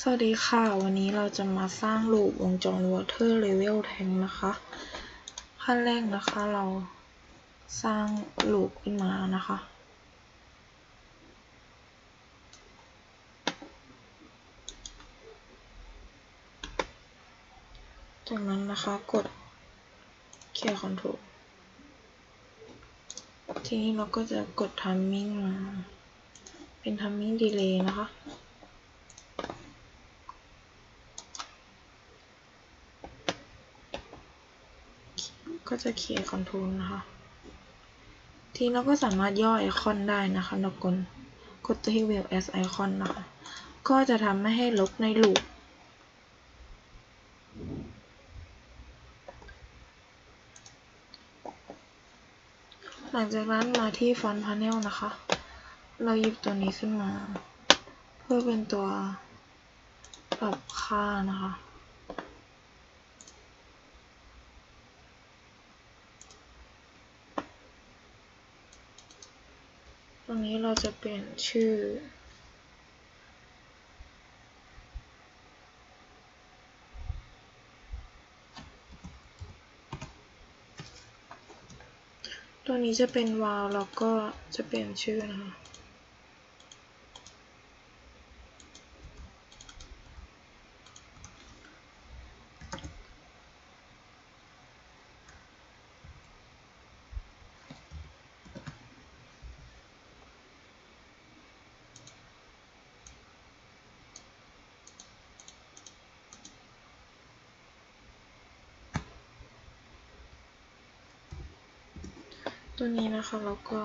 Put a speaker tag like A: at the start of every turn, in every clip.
A: สวัสดีค่ะ วันนี้เราจะมาสร้างลูปวงจร water level tank นะคะ ขั้นแรกนะคะเราสร้างลูปขึ้นมานะคะ จากนั้นนะคะกด clear control ทีนี้เราก็จะกด timing มา เป็น timing delay นะคะ ก็จะ clear control นะคะ ทีนี้เราก็สามารถย่อไอคอนได้นะคะเรากดกดที่ wheel as icon นะคะ ก็จะทำให้ลบในลูปหลังจากนั้นมาที่ Font Panel นะคะ เราหยิบตัวนี้ขึ้นมา เพื่อเป็นตัวปรับค่านะคะ ตรงนี้เราจะเปลี่ยนชื่อ ตัวนี้จะเป็นวาล์วแล้วก็จะเปลี่ยนชื่อนะคะ ตัวนี้นะคะแล้วก็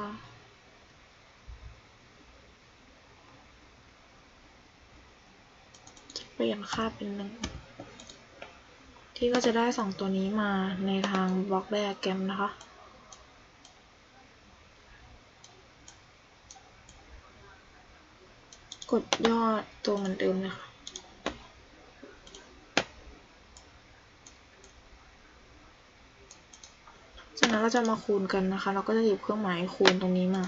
A: จะเปลี่ยนค่าเป็นหนึ่งที่ก็จะได้สองตัวนี้มาในทางบล็อกไดอะแกรมนะคะกดยอดตัวเหมือนเดิมเลยค่ะ จากนั้นเราจะมาคูณกันนะคะ เราก็จะหยิบเครื่องหมายคูณตรงนี้มา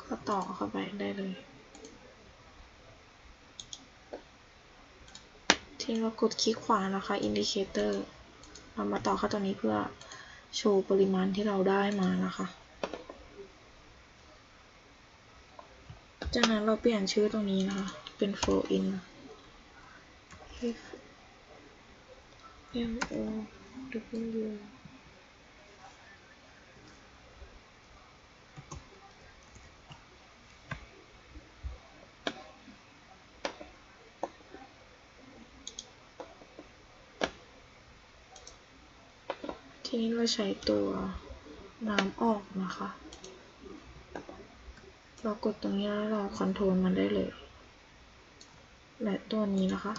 A: ก็ต่อเข้าไปได้เลย ทีนี้เรากดคลิกขวานะคะ indicator เรามาต่อเข้าตรงนี้เพื่อโชว์ปริมาณที่เราได้มานะคะ จากนั้นเราเปลี่ยนชื่อตรงนี้นะคะ เป็น flow in F M O W ทีนี้เราใช้ตัวน้ำออกนะคะ เรากดตรงนี้แล้วเราคอนโทรลมันได้เลย และตัวนี้นะคะ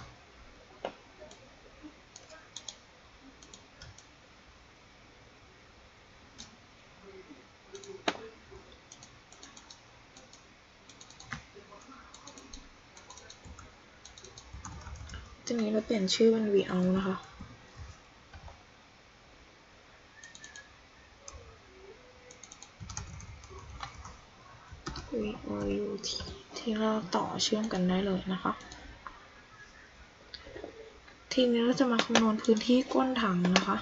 A: ทีนี้เราเปลี่ยนชื่อเป็น v out นะคะ v o u t ที่เราต่อเชื่อมกันได้เลยนะคะ ทีนี้เราจะมาคำนวณพื้นที่ก้นถังนะคะ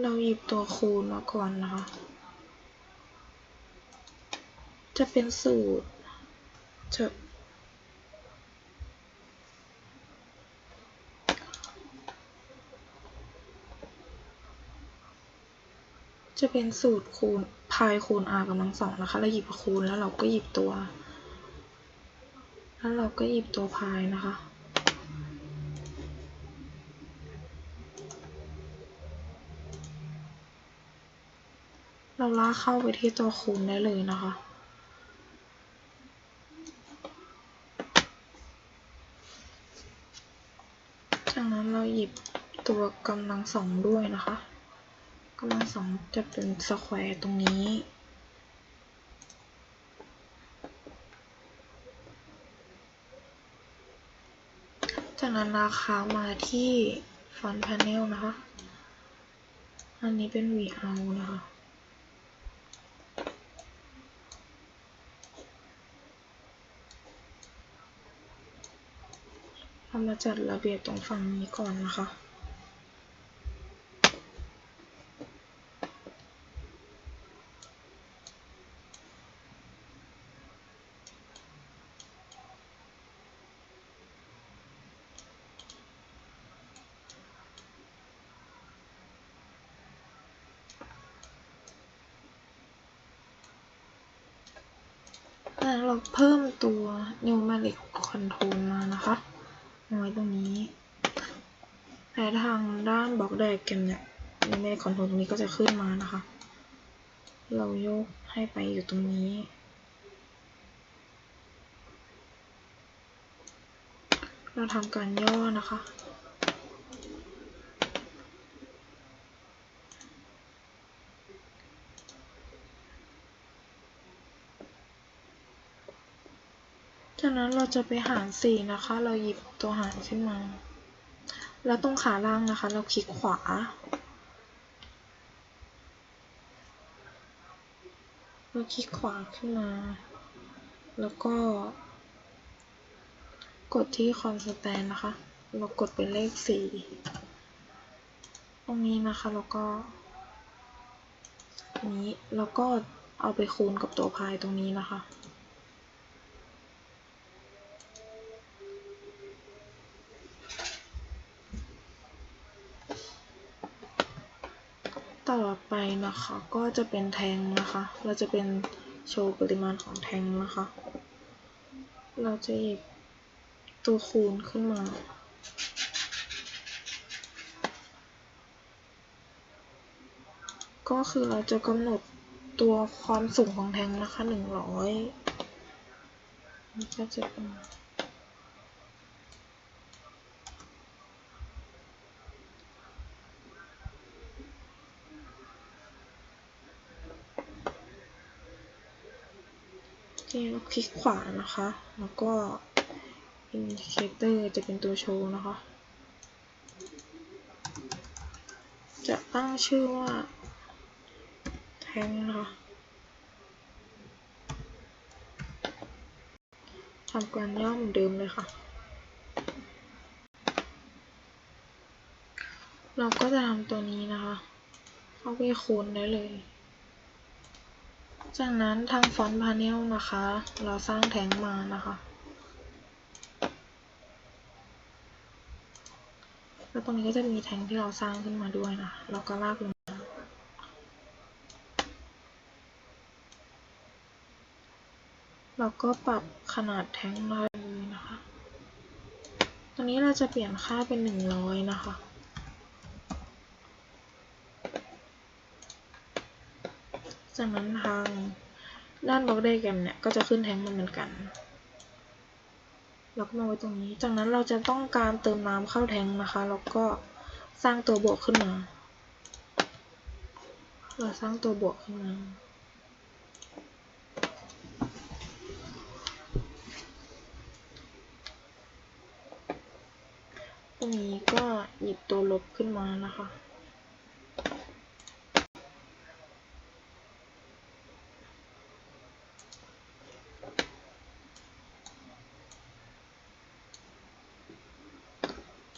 A: เราหยิบตัวคูณมาก่อนนะคะ จะเป็นสูตร จะจะเป็นสูตรคูณพายคูณ r กำลังสองนะคะ เราหยิบคูณแล้วเราก็หยิบตัว แล้วเราก็หยิบตัวพายนะคะ เราลากเข้าไปที่ตัวคูณได้เลยนะคะ กกำลังสองด้วยนะคะกำลังสองจะเป็นสแควร์ตรงนี้ จากนั้นราคามาที่ฟอนต์พาเนลนะคะ อันนี้เป็น VL นะคะเรามาจัดระเบียบตรงฝั่งนี้ก่อนนะคะ เราเพิ่มตัว numeric control มานะคะมาไว้ตรงนี้แต่ทางด้านบล็อกไดอะแกรมเนี่ย numeric control ตรงนี้ก็จะขึ้นมานะคะ เรายกให้ไปอยู่ตรงนี้เราทำการย่อนะคะ จากนั้นเราจะไปหารสี่นะคะ เราหยิบตัวหารขึ้นมา แล้วตรงขาล่างนะคะ เราคลิกขวา เราคลิกขวาขึ้นมา แล้วก็ กดที่ constant นะคะ เรากดเป็นเลขสี่ตรงนี้นะคะ แล้วก็ นี้ แล้วก็เอาไปคูณกับตัวพายตรงนี้นะคะ ต่อไปนะคะก็จะเป็นแทงนะคะ เราจะเป็นโชว์ปริมาณของแทงนะคะ เราจะหยิบตัวคูณขึ้นมา ก็คือเราจะกำหนดตัวความสูงของแทงนะคะหนึ่งร้อยก็จะเป็น เราคลิกขวานะคะ แล้วก็ indicator จะเป็นตัวโชว์นะคะ จะตั้งชื่อว่าแทงนะคะทำการย่อเหมือนเดิมเลยค่ะ เราก็จะทำตัวนี้นะคะ เข้าไปคูณได้เลย จากนั้นทางฟอนต์พาเนลนะคะ เราสร้างแทงมานะคะ แล้วตรงนี้ก็จะมีแทงที่เราสร้างขึ้นมาด้วยนะเราก็ลากลงมาเราก็ปรับขนาดแทงได้เลยนะคะตอนนี้เราจะเปลี่ยนค่าเป็นหนึ่งร้อยนะคะ จากนั้นทางด้านบล็อกไดแกรมเนี่ยก็จะขึ้นแทงก์มาเหมือนกันเราก็มาไว้ตรงนี้ จากนั้นเราจะต้องการเติมน้ำเข้าแทงนะคะ แล้วก็สร้างตัวบวกขึ้นมา เราสร้างตัวบวกขึ้นมา ตรงนี้ก็หยิบตัวลบขึ้นมานะคะ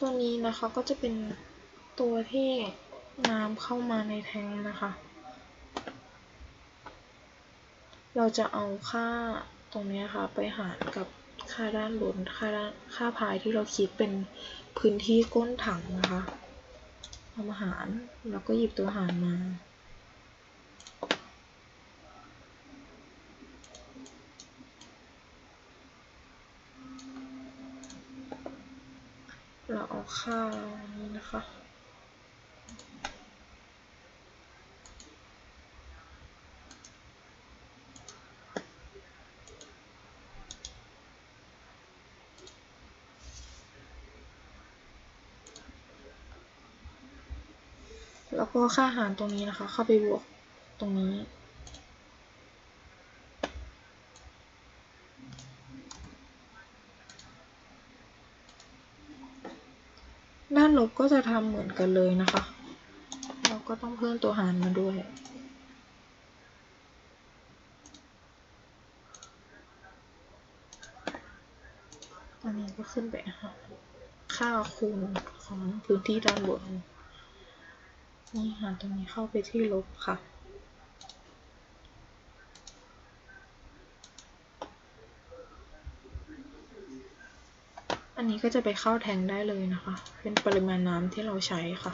A: ตัวนี้นะคะก็จะเป็นตัวที่น้ำเข้ามาในแทงนะคะ เราจะเอาค่าตรงนี้ค่ะไปหารกับค่าด้านบนค่าด้านค่าพายที่เราคิดเป็นพื้นที่ก้นถังนะคะเอามาหารแล้วก็หยิบตัวหารมา เราเอา ค่านี้นะคะ แล้วก็ค่าหารตรงนี้นะคะ เข้าไปบวกตรงนี้ ด้านลบก็จะทำเหมือนกันเลยนะคะ เราก็ต้องเพิ่มตัวหารมาด้วย อันนี้ก็ขึ้นไปหารค่าคูณของพื้นที่ด้านบน นี่หารตรงนี้เข้าไปที่ลบค่ะ อันนี้ก็จะไปเข้าแทงได้เลยนะคะ เป็นปริมาณน้ำที่เราใช้ค่ะ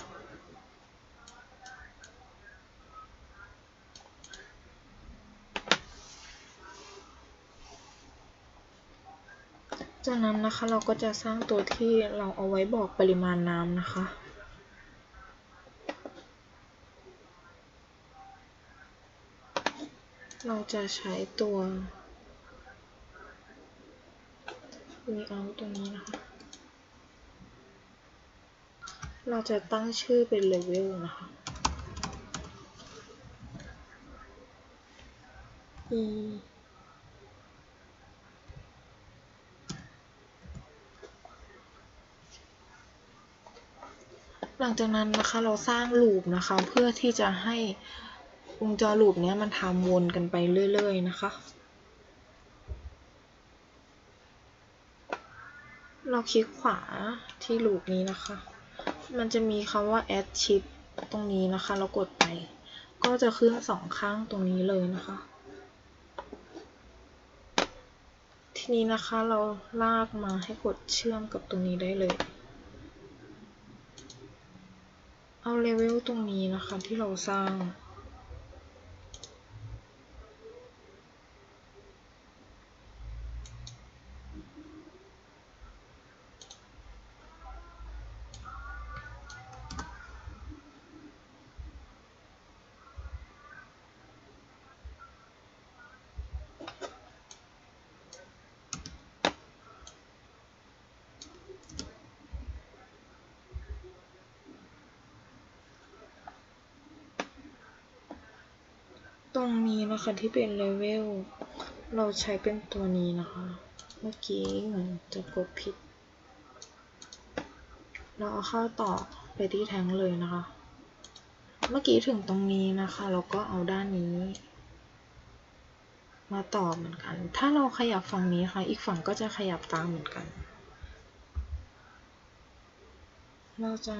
A: จากนั้นนะคะเราก็จะสร้างตัวที่เราเอาไว้บอกปริมาณน้ำนะคะเราจะใช้ตัว layout ตัวนี้นะคะ เราจะตั้งชื่อเป็น level นะคะ e หลังจากนั้นนะคะเราสร้างลูปนะคะเพื่อที่จะให้วงจรลูปเนี้ยมันทำวนกันไปเรื่อยๆนะคะ เราคลิกขวาที่ลูปนี้นะคะ มันจะมีคำว่า add shift ตรงนี้นะคะ เรากดไป ก็จะขึ้นสองข้างตรงนี้เลยนะคะ ทีนี้นะคะเราลากมาให้กดเชื่อมกับตรงนี้ได้เลย เอาเลเวลตรงนี้นะคะที่เราสร้าง ตรงนี้นะคะที่เป็นเลเวลเราใช้เป็นตัวนี้นะคะ เมื่อกี้เหมือนจะกดผิด เราเอาเข้าต่อไปที่แทงเลยนะคะ เมื่อกี้ถึงตรงนี้นะคะ เราก็เอาด้านนี้ มาต่อเหมือนกัน ถ้าเราขยับฝั่งนี้ค่ะ อีกฝั่งก็จะขยับตามเหมือนกัน เราจะ